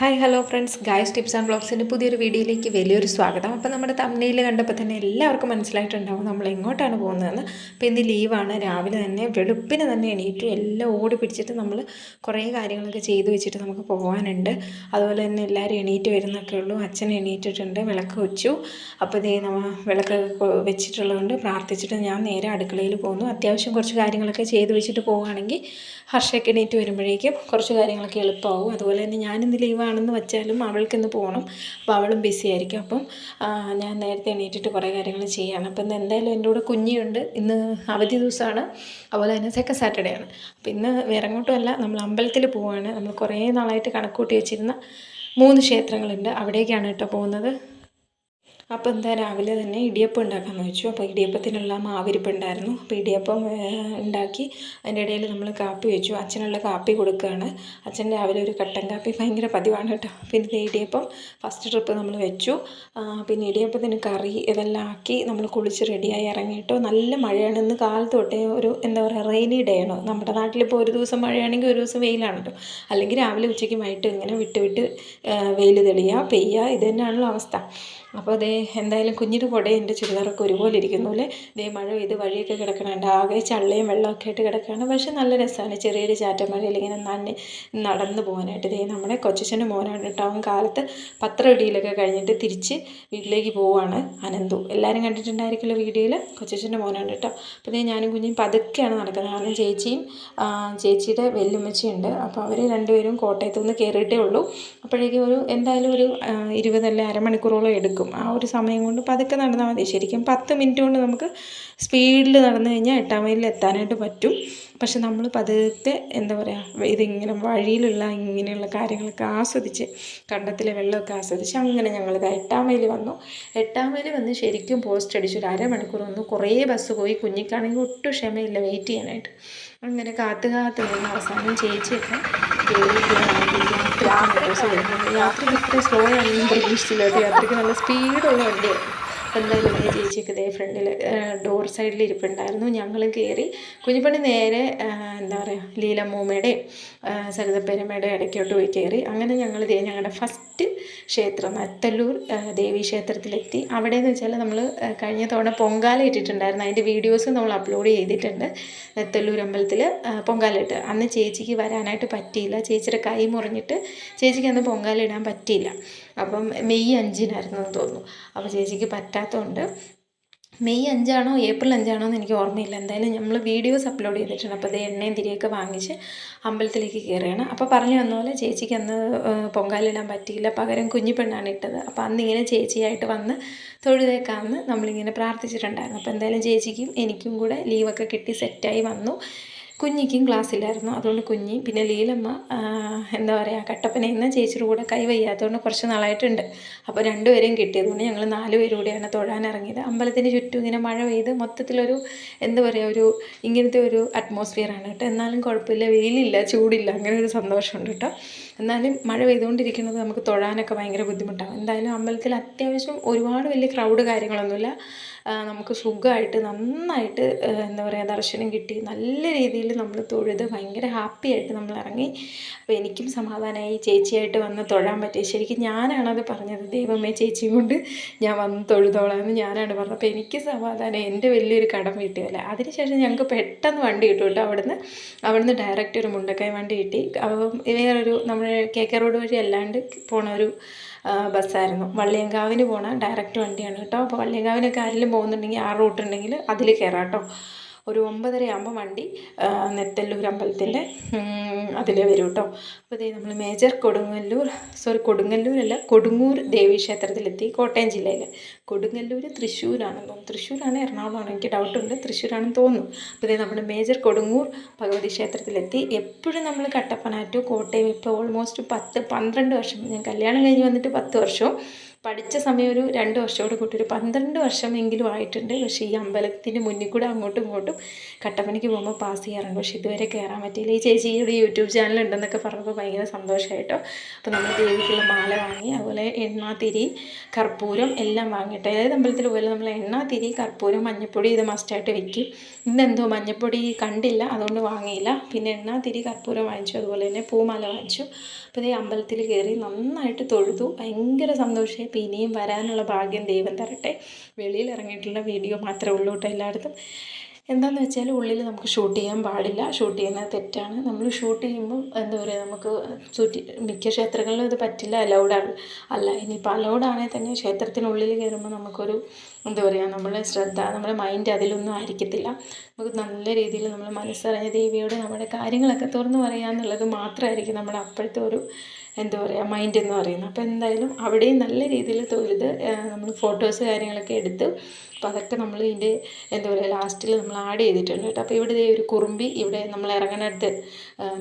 Hi hello friends guys tips and ബ്ലോഗ്സിന്റെ പുതിയൊരു വീഡിയോയിലേക്ക് വലിയൊരു സ്വാഗതം. അപ്പോൾ നമ്മുടെ തമ്മിൽ കണ്ടപ്പോൾ തന്നെ എല്ലാവർക്കും മനസ്സിലായിട്ടുണ്ടാവും നമ്മൾ എങ്ങോട്ടാണ് പോകുന്നതെന്ന്. അപ്പോൾ ഇന്ന് ലീവാണ് രാവിലെ തന്നെ വെളുപ്പിന് തന്നെ എണീറ്റ് എല്ലാം ഓടി പിടിച്ചിട്ട് നമ്മൾ കുറേ കാര്യങ്ങളൊക്കെ ചെയ്ത് വെച്ചിട്ട് നമുക്ക് പോകാനുണ്ട് അതുപോലെ തന്നെ എല്ലാവരും എണീറ്റ് വരുന്നൊക്കെ ഉള്ളൂ. അച്ഛൻ എണീറ്റിട്ടുണ്ട്. വിളക്ക് വെച്ചു. അപ്പോൾ ഇതേ നമ്മൾ വിളക്ക് വെച്ചിട്ടുള്ളതുകൊണ്ട് പ്രാർത്ഥിച്ചിട്ട് ഞാൻ നേരെ അടുക്കളയിൽ പോകുന്നു. അത്യാവശ്യം കുറച്ച് കാര്യങ്ങളൊക്കെ ചെയ്ത് വെച്ചിട്ട് പോവുകയാണെങ്കിൽ ഹർഷയ്ക്ക് എണീറ്റ് വരുമ്പോഴേക്കും കുറച്ച് കാര്യങ്ങളൊക്കെ എളുപ്പമാവും. അതുപോലെ തന്നെ ഞാനിന്ന് ലീവാണെന്ന് വെച്ചാലും അവൾക്കിന്ന് പോകണം അപ്പോൾ അവളും ബിസി ആയിരിക്കും. അപ്പം ഞാൻ നേരത്തെ എണീറ്റിട്ട് കുറേ കാര്യങ്ങൾ ചെയ്യണം. അപ്പം ഇന്ന് എന്തായാലും എന്റെ കൂടെ കുഞ്ഞിയുണ്ട്. ഇന്ന് അവധി ദിവസമാണ് അതുപോലെ തന്നെ സെക്കൻഡ് സാറ്റർഡേ ആണ്. അപ്പോൾ ഇന്ന് വേറെ അങ്ങോട്ടുമല്ല നമ്മൾ അമ്പലത്തിൽ പോവുകയാണ് നമ്മൾ കുറേ നാളായിട്ട് കണക്കൂട്ടി വെച്ചിരുന്ന മൂന്ന് ക്ഷേത്രങ്ങളുണ്ട്. അവിടേക്കാണ് കേട്ടോ പോകുന്നത്. അപ്പോൾ എന്താ രാവിലെ തന്നെ ഇടിയപ്പം ഉണ്ടാക്കാമെന്ന് വെച്ചു. അപ്പോൾ ഇടിയപ്പത്തിനുള്ള മാവിരിപ്പ് ഉണ്ടായിരുന്നു അപ്പോൾ ഇടിയപ്പം ഉണ്ടാക്കി അതിന്റെ ഇടയിൽ നമ്മൾ കാപ്പി വെച്ചു. അച്ഛനുള്ള കാപ്പി കൊടുക്കുകയാണ് അച്ഛൻ രാവിലെ ഒരു കട്ടൻ കാപ്പി ഭയങ്കര പതിവാണ് കേട്ടോ. പിന്നെ ഇടിയപ്പം ഫസ്റ്റ് ട്രിപ്പ് നമ്മൾ വെച്ചു. പിന്നെ ഇടിയപ്പത്തിന് കറി ഇതെല്ലാം ആക്കി നമ്മൾ കുളിച്ച് റെഡിയായി ഇറങ്ങിയിട്ടോ നല്ല മഴയാണ്. ഇന്ന് കാലത്ത് തൊട്ടേ ഒരു എന്താ പറയുക റെയിനി ഡേ ആണ്? നമ്മുടെ നാട്ടിലിപ്പോൾ ഒരു ദിവസം മഴയാണെങ്കിൽ ഒരു ദിവസം വെയിലാണ് കേട്ടോ. അല്ലെങ്കിൽ രാവിലെ ഉച്ചയ്ക്ക് വൈകിട്ട് ഇങ്ങനെ വിട്ട് വിട്ട് വെയിൽ തെളിയുക പെയ്യുക ഇത് തന്നെയാണല്ലോ അവസ്ഥ. അപ്പോൾ ദേ എന്തായാലും കുഞ്ഞിന് കൂടെ എന്റെ ചുരിദാറൊക്കെ ഒരുപോലെ ഇരിക്കുന്നു അല്ലേ? ദേ മഴ പെയ്ത് വഴിയൊക്കെ കിടക്കണുണ്ട് ആകെ ചള്ളയും വെള്ളമൊക്കെ ആയിട്ട് കിടക്കുകയാണ്. പക്ഷേ നല്ല രസമാണ് ചെറിയൊരു ചാറ്റമഴയിൽ ഇങ്ങനെ നന്നെ നടന്ന് പോകാനായിട്ട്. ദേ നമ്മുടെ കൊച്ചച്ഛന്റെ മോനാണ് കേട്ടോ. അവൻ കാലത്ത് പത്രം ഇടിയിലൊക്കെ കഴിഞ്ഞിട്ട് തിരിച്ച് വീട്ടിലേക്ക് പോവുകയാണ് അനന്തു. എല്ലാവരും കണ്ടിട്ടുണ്ടായിരിക്കുമല്ലോ വീഡിയോയിൽ? കൊച്ചച്ഛന്റെ മോനാണ് കേട്ടോ. അപ്പോൾ ദേ ഞാനും കുഞ്ഞും പതുക്കെയാണ് നടക്കുന്നത്. കാരണം ചേച്ചിയും ചേച്ചിയുടെ വെല്ലുമ്മച്ചിയുണ്ട് അപ്പോൾ അവർ രണ്ടുപേരും കോട്ടയത്തു നിന്ന് കയറിയിട്ടേ ഉള്ളൂ. അപ്പോഴേക്കും ഒരു എന്തായാലും ഒരു ഇരുപത് അല്ലെ അരമണിക്കൂറോളം എടുക്കും. ആ ഒരു സമയം കൊണ്ട് പതുക്കെ നടന്നാൽ മതി. ശരിക്കും പത്ത് മിനിറ്റ് കൊണ്ട് നമുക്ക് സ്പീഡിൽ നടന്നു കഴിഞ്ഞാൽ എട്ടാം മൈലിൽ എത്താനായിട്ട് പറ്റും. പക്ഷെ നമ്മൾ പതുക്കെ എന്താ പറയുക ഇതിങ്ങനെ വഴിയിലുള്ള ഇങ്ങനെയുള്ള കാര്യങ്ങളൊക്കെ ആസ്വദിച്ച് കണ്ടത്തിലെ വെള്ളമൊക്കെ ആസ്വദിച്ച് അങ്ങനെ ഞങ്ങൾ എട്ടാം മൈൽ വന്നു. എട്ടാം മൈൽ വന്ന് ശരിക്കും പോസ്റ്റ് അടിച്ചു ഒരു അരമണിക്കൂർ വന്നു കുറേ ബസ് പോയി. കുഞ്ഞിക്കാണെങ്കിൽ ഒട്ടും ക്ഷമയില്ല വെയിറ്റ് ചെയ്യാനായിട്ട്. അങ്ങനെ കാത്തു കാത്ത് നിന്ന് അവസാനം ചേച്ചിയൊക്കെ യാത്ര ഇത്ര സ്ലോ ആണെന്ന് പ്രതീക്ഷിച്ചില്ല. യാത്രയ്ക്ക് നല്ല സ്പീഡുള്ള വണ്ടിയായിരുന്നു. എന്തായാലും ഈ ചേച്ചിയൊക്കെ ഇതേ ഫ്രണ്ടിൽ ഡോർ സൈഡിൽ ഇരിപ്പുണ്ടായിരുന്നു. ഞങ്ങളും കയറി കുഞ്ഞിപ്പണി നേരെ എന്താ പറയുക ലീലമ്മൂമ്മയുടെയും സരിതപ്പെരുമയുടെ ഇടയ്ക്കോട്ട് പോയി കയറി അങ്ങനെ ഞങ്ങൾ ഇതേ ഞങ്ങളുടെ ഫസ്റ്റ് ക്ഷേത്രം അത്തല്ലൂർ ദേവീ ക്ഷേത്രത്തിലെത്തി. അവിടെ എന്ന് വെച്ചാൽ നമ്മൾ കഴിഞ്ഞ തവണ പൊങ്കാല ഇട്ടിട്ടുണ്ടായിരുന്നു. അതിന്റെ വീഡിയോസ് നമ്മൾ അപ്ലോഡ് ചെയ്തിട്ടുണ്ട്. നെത്തല്ലൂർ അമ്പലത്തിൽ പൊങ്കാല ഇട്ട്. അന്ന് ചേച്ചിക്ക് വരാനായിട്ട് പറ്റിയില്ല. ചേച്ചിയുടെ കൈ മുറിഞ്ഞിട്ട് ചേച്ചിക്ക് അന്ന് പൊങ്കാല ഇടാൻ പറ്റിയില്ല. അപ്പം മെയ് അഞ്ചിനായിരുന്നു എന്ന് തോന്നുന്നു. അപ്പോൾ ചേച്ചിക്ക് പറ്റാത്തതുകൊണ്ട് മെയ് അഞ്ചാണോ ഏപ്രിൽ അഞ്ചാണോ എന്ന് എനിക്ക് ഓർമ്മയില്ല. എന്തായാലും നമ്മൾ വീഡിയോസ് അപ്ലോഡ് ചെയ്തിട്ടുണ്ട്. അപ്പോൾ അത് എണ്ണയും തിരിയൊക്കെ വാങ്ങിച്ച് അമ്പലത്തിലേക്ക് കയറുകയാണ് അപ്പോൾ പറഞ്ഞു വന്ന പോലെ ചേച്ചിക്ക് അന്ന് പൊങ്കാലിടാൻ പറ്റിയില്ല. പകരം കുഞ്ഞിപ്പെണ്ണാണ് പെണ്ണാണ് ഇട്ടത്. അപ്പോൾ അന്ന് ഇങ്ങനെ ചേച്ചിയായിട്ട് വന്ന് തൊഴുതേക്കാമെന്ന് നമ്മളിങ്ങനെ പ്രാർത്ഥിച്ചിട്ടുണ്ടായിരുന്നു. അപ്പോൾ എന്തായാലും ചേച്ചിക്കും എനിക്കും കൂടെ ലീവൊക്കെ കിട്ടി സെറ്റായി വന്നു. കുഞ്ഞിക്കും ക്ലാസ്സിലായിരുന്നു അതുകൊണ്ട് കുഞ്ഞി പിന്നെ ലീലമ്മ എന്താ പറയുക കട്ടപ്പന എന്ന ചേച്ചിയുടെ കൂടെ കൈ വയ്യാത്തതുകൊണ്ട് കുറച്ച് നാളായിട്ടുണ്ട്. അപ്പോൾ രണ്ടുപേരെയും കിട്ടിയതുകൊണ്ട് ഞങ്ങൾ നാല് പേരും കൂടെയാണ് തൊഴാൻ ഇറങ്ങിയത്. അമ്പലത്തിന് ചുറ്റും ഇങ്ങനെ മഴ പെയ്ത് മൊത്തത്തിലൊരു എന്താ പറയുക ഒരു ഇങ്ങനത്തെ ഒരു അറ്റ്മോസ്ഫിയറാണ് കേട്ടോ. എന്നാലും കുഴപ്പമില്ല വെയിലില്ല ചൂടില്ല അങ്ങനെ ഒരു സന്തോഷമുണ്ട് കേട്ടോ. എന്നാലും മഴ പെയ്തുകൊണ്ടിരിക്കുന്നത് നമുക്ക് തൊഴാനൊക്കെ ഭയങ്കര ബുദ്ധിമുട്ടാണ്. എന്തായാലും അമ്പലത്തിൽ അത്യാവശ്യം ഒരുപാട് വലിയ ക്രൗഡ് കാര്യങ്ങളൊന്നുമില്ല. നമുക്ക് സുഖമായിട്ട് നന്നായിട്ട് എന്താ പറയുക ദർശനം കിട്ടി. നല്ല രീതിയിൽ നമ്മൾ തൊഴുത് ഭയങ്കര ഹാപ്പി ആയിട്ട് നമ്മൾ ഇറങ്ങി. അപ്പോൾ എനിക്കും സമാധാനമായി ചേച്ചിയായിട്ട് വന്ന് തൊഴാൻ പറ്റി. ശരിക്കും ഞാനാണത് പറഞ്ഞത്. ദൈവമേ ചേച്ചി കൊണ്ട് ഞാൻ വന്ന് തൊഴുതോളാമെന്ന് ഞാനാണ് പറഞ്ഞത്. അപ്പോൾ എനിക്ക് സമാധാനം എന്റെ വലിയൊരു കടം കിട്ടിയല്ല അതിനുശേഷം ഞങ്ങൾക്ക് പെട്ടെന്ന് വണ്ടി കിട്ടും കേട്ടോ അവിടുന്ന്. അവിടുന്ന് ഡയറക്റ്റ് ഒരു മുണ്ടക്കായ വണ്ടി കിട്ടി. അപ്പം വേറൊരു നമ്മുടെ കെ കെ റോഡ് വഴി അല്ലാണ്ട് പോണ ഒരു ബസ്സായിരുന്നു. വള്ളിയങ്കാവിന് പോണ ഡയറക്റ്റ് വണ്ടിയാണ് കേട്ടോ. അപ്പോൾ വള്ളിയങ്കാവിനൊക്കെ ആരെങ്കിലും പോകുന്നുണ്ടെങ്കിൽ ആ റൂട്ട് ഉണ്ടെങ്കിൽ അതിൽ കയറാം കേട്ടോ. ഒരു ഒമ്പതര ആകുമ്പോൾ വണ്ടി നെത്തല്ലൂർ അമ്പലത്തിന്റെ അതിലേ വരും കേട്ടോ അപ്പോൾ ഇതേ നമ്മൾ മേജർ കൊടുങ്ങല്ലൂർ സോറി കൊടുങ്ങല്ലൂരല്ല കൊടുങ്ങൂർ ദേവീക്ഷേത്രത്തിലെത്തി കോട്ടയം ജില്ലയിൽ കൊടുങ്ങല്ലൂർ തൃശ്ശൂരാണെന്ന് തോന്നുന്നു. തൃശ്ശൂരാണ് എറണാകുളമാണ്. എനിക്ക് ഡൗട്ടുണ്ട് തൃശ്ശൂരാണെന്ന് തോന്നുന്നു. അപ്പോൾ ഇതേ നമ്മുടെ മേജർ കൊടുങ്ങൂർ ഭഗവതി ക്ഷേത്രത്തിലെത്തി. എപ്പോഴും നമ്മൾ കട്ടപ്പന ടു കോട്ടയം ഇപ്പോൾ ഓൾമോസ്റ്റ് പത്ത് പന്ത്രണ്ട് വർഷം. ഞാൻ കല്യാണം കഴിഞ്ഞ് വന്നിട്ട് പത്ത് വർഷവും. പഠിച്ച സമയം ഒരു രണ്ട് വർഷത്തോട് കൂട്ടി ഒരു പന്ത്രണ്ട് വർഷമെങ്കിലും ആയിട്ടുണ്ട്. പക്ഷേ ഈ അമ്പലത്തിന് മുന്നിൽ കൂടെ അങ്ങോട്ടും ഇങ്ങോട്ടും കട്ടപ്പനയ്ക്ക് പോകുമ്പോൾ പാസ് ചെയ്യാറുണ്ട്. പക്ഷേ ഇതുവരെ കയറാൻ പറ്റിയില്ല. ഈ ചേച്ചിയുടെ യൂട്യൂബ് ചാനൽ ഉണ്ടെന്നൊക്കെ പറഞ്ഞപ്പോൾ ഭയങ്കര സന്തോഷമായിട്ടോ അപ്പോൾ നമ്മൾ ദേവിക്കുള്ള മാല വാങ്ങി അതുപോലെ എണ്ണ തിരി കർപ്പൂരം എല്ലാം വാങ്ങിയിട്ട് അതായത് അമ്പലത്തിൽ പോലെ നമ്മൾ എണ്ണ തിരി കർപ്പൂരം മഞ്ഞപ്പൊടി ഇത് മസ്റ്റായിട്ട് വെക്കും. ഇന്നെന്തോ മഞ്ഞപ്പൊടി കണ്ടില്ല അതുകൊണ്ട് വാങ്ങിയില്ല. പിന്നെ എണ്ണ തിരി കർപ്പൂരം വാങ്ങിച്ചു അതുപോലെ തന്നെ പൂമാല വാങ്ങിച്ചു. അപ്പോൾ ഇതേ അമ്പലത്തിൽ കയറി നന്നായിട്ട് തൊഴുതു. ഭയങ്കര സന്തോഷമായി. അപ്പോൾ ഇനിയും വരാനുള്ള ഭാഗ്യം ദൈവം തരട്ടെ. വെളിയിൽ ഇറങ്ങിയിട്ടുള്ള വീഡിയോ മാത്രമേ ഉള്ളൂ കേട്ടോ എല്ലായിടത്തും. എന്താണെന്ന് വെച്ചാൽ ഉള്ളിൽ നമുക്ക് ഷൂട്ട് ചെയ്യാൻ പാടില്ല. ഷൂട്ട് ചെയ്യുന്നത് തെറ്റാണ്. നമ്മൾ ഷൂട്ട് ചെയ്യുമ്പോൾ എന്താ പറയുക നമുക്ക് ചുറ്റി മിക്ക ക്ഷേത്രങ്ങളിലും ഇത് പറ്റില്ല. അലൗഡാണ് അല്ല. ഇനിയിപ്പോൾ അലൗഡാണെങ്കിൽ തന്നെ ക്ഷേത്രത്തിനുള്ളിൽ കയറുമ്പോൾ നമുക്കൊരു എന്താ പറയുക നമ്മുടെ ശ്രദ്ധ നമ്മുടെ മൈൻഡ് അതിലൊന്നും ആയിരിക്കത്തില്ല. നമുക്ക് നല്ല രീതിയിൽ നമ്മൾ മനസ്സറിഞ്ഞ ദേവിയോട് നമ്മുടെ കാര്യങ്ങളൊക്കെ തുറന്നു പറയുക എന്നുള്ളത് മാത്രമായിരിക്കും നമ്മുടെ അപ്പോഴത്തെ ഒരു എന്താ പറയുക മൈൻഡ് എന്ന് പറയുന്നത്. അപ്പോൾ എന്തായാലും അവിടെയും നല്ല രീതിയിൽ തൊഴുത് നമ്മൾ ഫോട്ടോസ് കാര്യങ്ങളൊക്കെ എടുത്ത് അപ്പോൾ അതൊക്കെ നമ്മൾ ഇതിന്റെ എന്താ പറയുക ലാസ്റ്റിൽ നമ്മൾ ആഡ് ചെയ്തിട്ടുണ്ട് കേട്ടോ. അപ്പോൾ ഇവിടെ ഒരു കുറുമ്പി ഇവിടെ നമ്മൾ ഇറങ്ങണടുത്ത്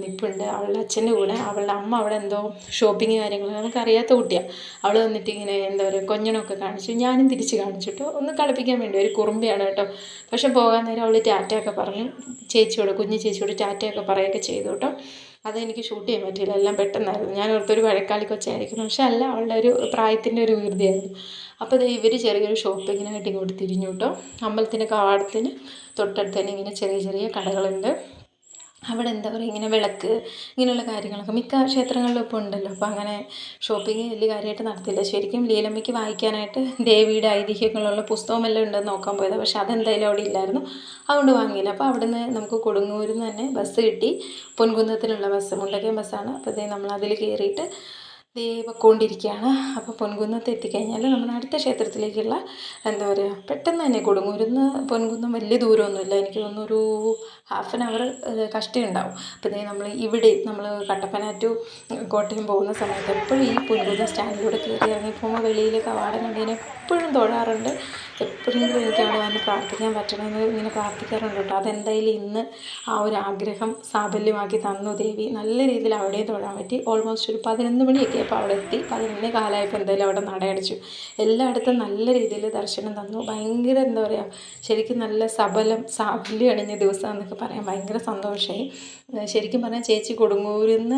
നിൽപ്പുണ്ട് അവളുടെ അച്ഛന്റെ കൂടെ അവളുടെ അമ്മ അവിടെ എന്തോ ഷോപ്പിംഗ് കാര്യങ്ങൾ നമുക്കറിയാത്ത കുട്ടിയാണ് അവൾ വന്നിട്ട് ഇങ്ങനെ എന്താ പറയുക കൊഞ്ഞണമൊക്കെ കാണിച്ചു. ഞാനും തിരിച്ച് കാണിച്ചിട്ടു ഒന്ന് കളിപ്പിക്കാൻ വേണ്ടി ഒരു കുറുമ്പിയാണ് കേട്ടോ. പക്ഷെ പോകാൻ നേരം അവൾ ടാറ്റ ഒക്കെ പറഞ്ഞു. ചേച്ചിയോട് കുഞ്ഞു ചേച്ചിയോട് ടാറ്റയൊക്കെ പറയുകയൊക്കെ ചെയ്തു കേട്ടോ. അതെനിക്ക് ഷൂട്ട് ചെയ്യാൻ പറ്റിയില്ല. എല്ലാം പെട്ടെന്നായിരുന്നു. ഞാൻ ഓർത്തൊരു വഴക്കാളി കൊച്ചായിരിക്കുന്നു. പക്ഷെ അല്ല അവളുടെ ഒരു പ്രായത്തിന്റെ ഒരു വികൃതിയായിരുന്നു അപ്പോൾ ഇവർ ചെറിയൊരു ഷോപ്പിങ്ങിനായിട്ട് ഇങ്ങോട്ട് തിരിഞ്ഞു കേട്ടോ. അമ്പലത്തിന്റെ കവാടത്തിന് തൊട്ടടുത്ത് തന്നെ ഇങ്ങനെ ചെറിയ ചെറിയ കടകളുണ്ട്. അവിടെ എന്താ പറയുക ഇങ്ങനെ വിളക്ക് ഇങ്ങനെയുള്ള കാര്യങ്ങളൊക്കെ മിക്ക ക്ഷേത്രങ്ങളിലും ഇപ്പോൾ ഉണ്ടല്ലോ. അപ്പോൾ അങ്ങനെ ഷോപ്പിംഗ് വലിയ കാര്യമായിട്ട് നടത്തില്ല ശരിക്കും ലീലമ്മയ്ക്ക് വായിക്കാനായിട്ട് ദേവിയുടെ ഐതിഹ്യങ്ങളുള്ള പുസ്തകമെല്ലാം ഉണ്ടെന്ന് നോക്കാൻ പോയത്. പക്ഷേ അതെന്തായാലും അവിടെ ഇല്ലായിരുന്നു. അതുകൊണ്ട് വാങ്ങിയില്ല. അപ്പോൾ അവിടുന്ന് നമുക്ക് കൊടുങ്ങൂരിൽ നിന്ന് തന്നെ ബസ് കിട്ടി. പൊൻകുന്നത്തിനുള്ള ബസ് മുണ്ടക്കയം ബസ്സാണ്. അപ്പോൾ ഇതേ നമ്മൾ അതിൽ കയറിയിട്ട് ദേ അപ്പോൾ പൊൻകുന്നത്ത് എത്തിക്കഴിഞ്ഞാൽ നമ്മുടെ അടുത്ത ക്ഷേത്രത്തിലേക്കുള്ള എന്താ പറയുക പെട്ടെന്ന് തന്നെ കൊടുങ്ങൂരുന്ന് പൊൻകുന്നം വലിയ ദൂരമൊന്നുമില്ല. എനിക്ക് തോന്നുന്നു ഒരു ഹാഫ് ആൻ അവർ കഷ്ടം ഉണ്ടാവും അപ്പോൾ ഇതേ നമ്മൾ ഇവിടെ നമ്മൾ കട്ടപ്പന ടു കോട്ടയം പോകുന്ന സമയത്ത് എപ്പോഴും ഈ പൊൻകുന്നം സ്റ്റാൻഡിലൂടെ കയറി ഇറങ്ങി പോകുമ്പോൾ വെളിയിൽ കവാടം കണ്ടതിനെ എപ്പോഴും തൊഴാറുണ്ട്. എപ്പോഴെങ്കിലും എനിക്ക് അവിടെ വന്ന് പ്രാർത്ഥിക്കാൻ പറ്റണമെന്ന് ഇങ്ങനെ പ്രാർത്ഥിക്കാറുണ്ട് കേട്ടോ. അതെന്തായാലും ഇന്ന് ആ ഒരു ആഗ്രഹം സാഫല്യമാക്കി തന്നു ദേവി. നല്ല രീതിയിൽ അവിടെയും തൊഴാൻ പറ്റി. ഓൾമോസ്റ്റ് ഒരു പതിനൊന്ന് മണിയൊക്കെ അപ്പോൾ അവിടെ എത്തി. പതിനൊന്ന് കാലമായപ്പോൾ എന്തായാലും അവിടെ നടയടച്ചു. എല്ലായിടത്തും നല്ല രീതിയിൽ ദർശനം തന്നു. ഭയങ്കര എന്താ പറയുക ശരിക്കും നല്ല സബലം സാഫല്യം അണിഞ്ഞ ദിവസം എന്നൊക്കെ പറയാം. ഭയങ്കര സന്തോഷമായി. ശരിക്കും പറഞ്ഞാൽ ചേച്ചി കൊടുങ്ങൂരിൽ നിന്ന്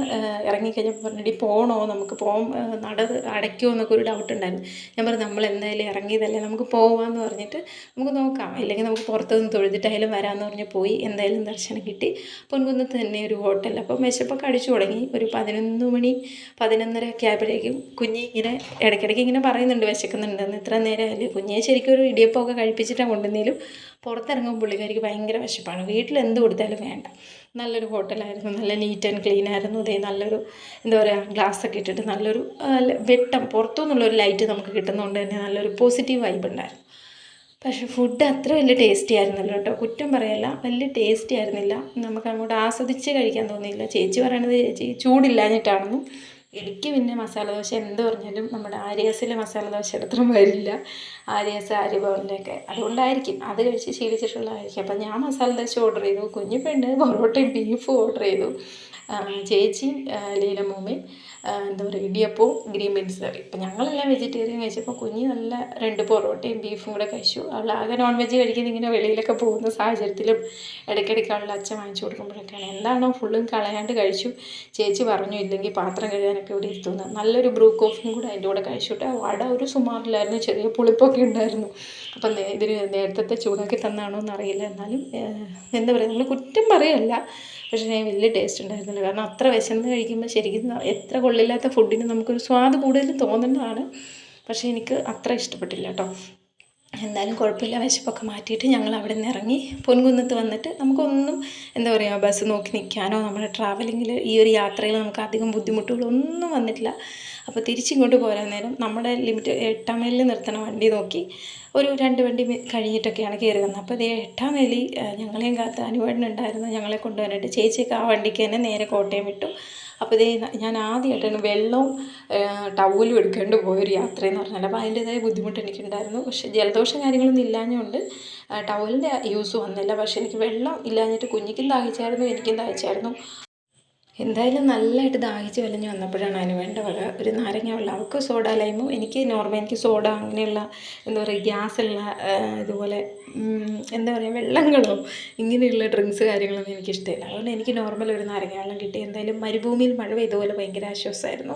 ഇറങ്ങിക്കഴിഞ്ഞപ്പോൾ പറഞ്ഞിട്ട് പോകണോ നമുക്ക് പോകാം നട അടയ്ക്കുമോ എന്നൊക്കെ ഒരു ഡൗട്ട് ഉണ്ടായിരുന്നു. ഞാൻ പറഞ്ഞു നമ്മൾ എന്തായാലും ഇറങ്ങിയതല്ലേ നമുക്ക് പോകാമെന്ന് പറഞ്ഞിട്ട് നമുക്ക് നോക്കാം. അല്ലെങ്കിൽ നമുക്ക് പുറത്തുനിന്ന് തൊഴുതിട്ടായാലും വരാമെന്ന് പറഞ്ഞ് പോയി എന്തായാലും ദർശനം കിട്ടി. പൊൻകുന്നത്ത് തന്നെ ഒരു ഹോട്ടൽ. അപ്പോൾ മെച്ചപ്പൊക്കെ അടിച്ചു തുടങ്ങി. ഒരു പതിനൊന്ന് മണി പതിനൊന്നര ഒക്കെ ആയപ്പോഴേക്കും കുഞ്ഞി ഇങ്ങനെ ഇടയ്ക്കിടയ്ക്ക് ഇങ്ങനെ പറയുന്നുണ്ട് വിശക്കുന്നുണ്ടെന്ന്. ഇത്ര നേരമല്ലേ കുഞ്ഞിയെ ശരിക്കും ഒരു ഇടിയപ്പമൊക്കെ കഴിപ്പിച്ചിട്ടാണ് കൊണ്ടുവന്നേലും പുറത്തിറങ്ങുമ്പോൾ പുള്ളിക്കാരിക്ക് ഭയങ്കര വിശപ്പാണ്. വീട്ടിൽ എന്ത് കൊടുത്താലും വേണ്ട. നല്ലൊരു ഹോട്ടലായിരുന്നു. നല്ല നീറ്റ് ആൻഡ് ക്ലീൻ ആയിരുന്നു. ഇതേ നല്ലൊരു എന്താ പറയുക ഗ്ലാസ് ഒക്കെ ഇട്ടിട്ട് നല്ലൊരു വെട്ടം. പുറത്തുനിന്നുള്ളൊരു ലൈറ്റ് നമുക്ക് കിട്ടുന്നതുകൊണ്ട് തന്നെ നല്ലൊരു പോസിറ്റീവ് വൈബ് ഉണ്ടായിരുന്നു. പക്ഷേ ഫുഡ് അത്ര വലിയ ടേസ്റ്റി ആയിരുന്നല്ലോ കേട്ടോ. കുറ്റം പറയല്ല വലിയ ടേസ്റ്റി ആയിരുന്നില്ല. നമുക്ക് അങ്ങോട്ട് ആസ്വദിച്ച് കഴിക്കാൻ തോന്നിയില്ല. ചേച്ചി പറയണത് ചേച്ചി ചൂടില്ലാഞ്ഞിട്ടാണെന്നും എനിക്ക് പിന്നെ മസാല ദോശ എന്ത് പറഞ്ഞാലും നമ്മുടെ ആര്യാസിലെ മസാല ദോശ അത്ര വരില്ല. ആര്യാസ് ആര്യഭവനിലൊക്കെ. അതുകൊണ്ടായിരിക്കും അത് കഴിച്ച് ശീലിച്ചിട്ടുള്ളതായിരിക്കും. അപ്പം ഞാൻ മസാല ദോശ ഓർഡർ ചെയ്തു. കുഞ്ഞു പെണ്ണ് പൊറോട്ടയും ബീഫും ഓർഡർ ചെയ്തു. ചേച്ചിയും ലീലമ്മൂമ്മയും എന്താ പറയുക ഇടിയപ്പവും ഗ്രീൻ ബീൻസ് കറി ഇപ്പം ഞങ്ങളെല്ലാം വെജിറ്റേറിയൻ കഴിച്ചപ്പോൾ കുഞ്ഞ് നല്ല രണ്ട് പൊറോട്ടയും ബീഫും കൂടെ കഴിച്ചു. അവൾ ആകെ നോൺ വെജ് കഴിക്കുന്ന ഇങ്ങനെ വെളിയിലൊക്കെ പോകുന്ന സാഹചര്യത്തിലും ഇടയ്ക്കിടയ്ക്ക് അവളുടെ അച്ഛൻ വാങ്ങിച്ചു കൊടുക്കുമ്പോഴൊക്കെയാണ്. എന്താണോ ഫുള്ളും കളയാണ്ട് കഴിച്ചു. ചേച്ചി പറഞ്ഞു ഇല്ലെങ്കിൽ പാത്രം കഴുകാനൊക്കെ ഇവിടെ ഇരുത്തുന്നത് നല്ലൊരു ബ്രൂ കോഫിയും കൂടെ അതിന്റെ കൂടെ കഴിച്ചിട്ട് വട ഒരു സുമാറിലായിരുന്നു ചെറിയ പുളിപ്പൊക്കെ ഉണ്ടായിരുന്നു. അപ്പം ഇതിന് നേരത്തെ ചൂടാക്കി തന്നാണോ എന്നറിയില്ല എന്നാലും എന്താ പറയുക നമ്മൾ കുറ്റം പറയല്ല. പക്ഷേ ഞാൻ വലിയ ടേസ്റ്റ് ഉണ്ടായിരുന്നില്ല. കാരണം അത്ര വിശന്ന് കഴിക്കുമ്പോൾ ശരിക്കും എത്ര കൊള്ളില്ലാത്ത ഫുഡിന് നമുക്കൊരു സ്വാദ് കൂടുതൽ തോന്നുന്നതാണ്. പക്ഷേ എനിക്ക് അത്ര ഇഷ്ടപ്പെട്ടില്ല കേട്ടോ എന്തായാലും കുഴപ്പമില്ല. വിശപ്പൊക്കെ മാറ്റിയിട്ട് ഞങ്ങൾ അവിടെ നിന്ന് ഇറങ്ങി പൊൻകുന്നത്ത് വന്നിട്ട് നമുക്കൊന്നും എന്താ പറയുക ബസ് നോക്കി നിൽക്കാനോ നമ്മുടെ ട്രാവലിങ്ങിൽ ഈ ഒരു യാത്രയിൽ നമുക്ക് അധികം ബുദ്ധിമുട്ടുകളൊന്നും വന്നിട്ടില്ല. അപ്പോൾ തിരിച്ചിങ്ങോട്ട് പോരാൻ നേരം നമ്മുടെ ലിമിറ്റ് എട്ടാം മൈലിൽ നിർത്തണ വണ്ടി നോക്കി ഒരു രണ്ട് വണ്ടി കഴിഞ്ഞിട്ടൊക്കെയാണ് കയറി വന്നത്. അപ്പോൾ ഇതേ എട്ടാം മൈലിൽ ഞങ്ങളെയും കാത്ത് അനുവേടനുണ്ടായിരുന്നു ഞങ്ങളെ കൊണ്ടുവരാനായിട്ട് ചേച്ചിയൊക്കെ ആ വണ്ടിക്ക് തന്നെ നേരെ കോട്ടയം വിട്ടു. അപ്പോൾ ഇതേ ഞാൻ ആദ്യമായിട്ടാണ് വെള്ളവും ടവലും എടുക്കേണ്ടി പോയൊരു യാത്രയെന്ന് പറഞ്ഞാൽ അപ്പോൾ അതിന്റെതായ ബുദ്ധിമുട്ട് എനിക്കുണ്ടായിരുന്നു. പക്ഷേ ജലദോഷം കാര്യങ്ങളൊന്നും ഇല്ലാഞ്ഞുകൊണ്ട് ടവലിന്റെ യൂസ് വന്നില്ല. പക്ഷേ എനിക്ക് വെള്ളം ഇല്ലാഞ്ഞിട്ട് കുഞ്ഞിക്കും ദാഹിച്ചായിരുന്നു എനിക്കും ദാഹിച്ചായിരുന്നു. എന്തായാലും നല്ലതായിട്ട് ദാഹിച്ച് വലഞ്ഞ് വന്നപ്പോഴാണ് അതിന് വേണ്ട ഒരു നാരങ്ങ വെള്ളം അവൾക്ക് സോഡ ലൈമും എനിക്ക് നോർമൽ എനിക്ക് സോഡ അങ്ങനെയുള്ള എന്താ പറയുക ഗ്യാസുള്ള ഇതുപോലെ എന്താ പറയുക വെള്ളങ്ങളോ ഇങ്ങനെയുള്ള ഡ്രിങ്ക്സ് കാര്യങ്ങളൊന്നും എനിക്കിഷ്ടമില്ല. അതുകൊണ്ട് എനിക്ക് നോർമൽ ഒരു നാരങ്ങ വെള്ളം കിട്ടി. എന്തായാലും മരുഭൂമിയിൽ മഴ പെയ്ത പോലെ ഭയങ്കര ആശ്വാസമായിരുന്നു.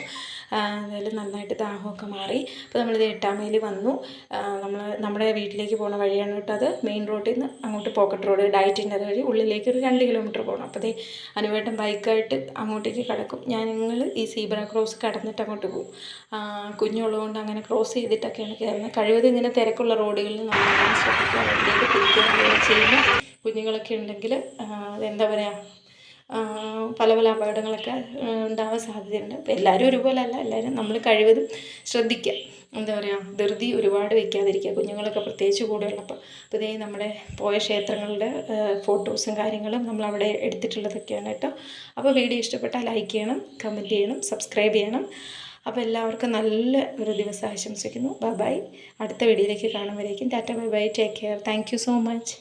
എന്തായാലും നന്നായിട്ട് ദാഹമൊക്കെ മാറി. അപ്പോൾ നമ്മളിത് എട്ടാം മൈൽ വന്നു നമ്മൾ നമ്മുടെ വീട്ടിലേക്ക് പോകുന്ന വഴിയാണ് കേട്ടോ അത്. മെയിൻ റോഡിൽ നിന്ന് അങ്ങോട്ട് പോക്കറ്റ് റോഡ് ഡയറ്റിന്റെ വഴി ഉള്ളിലേക്ക് ഒരു രണ്ട് കിലോമീറ്റർ പോകണം അപ്പോൾ അതേ അനുവേട്ടൻ ബൈക്കായിട്ട് അങ്ങോട്ടേക്ക് കിടക്കും. ഞാൻ നിങ്ങൾ ഈ സീബ്ര ക്രോസ് കടന്നിട്ട് അങ്ങോട്ട് പോകും കുഞ്ഞുള്ളതുകൊണ്ട് അങ്ങനെ ക്രോസ് ചെയ്തിട്ടൊക്കെയാണ് കയറുന്നത്. കഴിവതും ഇങ്ങനെ തിരക്കുള്ള റോഡുകളിൽ നമ്മൾ ശ്രദ്ധിക്കുക. വണ്ടിയൊക്കെ പിടിക്കുക ചെയ്യുമ്പോൾ കുഞ്ഞുങ്ങളൊക്കെ ഉണ്ടെങ്കിൽ എന്താ പറയുക പല പല അപകടങ്ങളൊക്കെ ഉണ്ടാവാൻ സാധ്യതയുണ്ട്. അപ്പോൾ എല്ലാവരും ഒരുപോലെ അല്ല എല്ലാവരും നമ്മൾ കഴിവതും ശ്രദ്ധിക്കുക എന്താ പറയുക ധൃതി ഒരുപാട് വെക്കാതിരിക്കുക കുഞ്ഞുങ്ങളൊക്കെ പ്രത്യേകിച്ച് കൂടെ ഉള്ളപ്പോൾ അപ്പോൾ ഇതേ നമ്മുടെ പോയ ക്ഷേത്രങ്ങളുടെ ഫോട്ടോസും കാര്യങ്ങളും നമ്മൾ അവിടെ എടുത്തിട്ടുള്ളതൊക്കെയാണ് കേട്ടോ. അപ്പോൾ വീഡിയോ ഇഷ്ടപ്പെട്ടാൽ ലൈക്ക് ചെയ്യണം കമന്റ് ചെയ്യണം സബ്സ്ക്രൈബ് ചെയ്യണം. അപ്പോൾ എല്ലാവർക്കും നല്ല ഒരു ദിവസം ആശംസിക്കുന്നു. ബൈ ബൈ അടുത്ത വീഡിയോയിലേക്ക് കാണുമ്പോഴേക്കും. Tata bye bye take care thank so much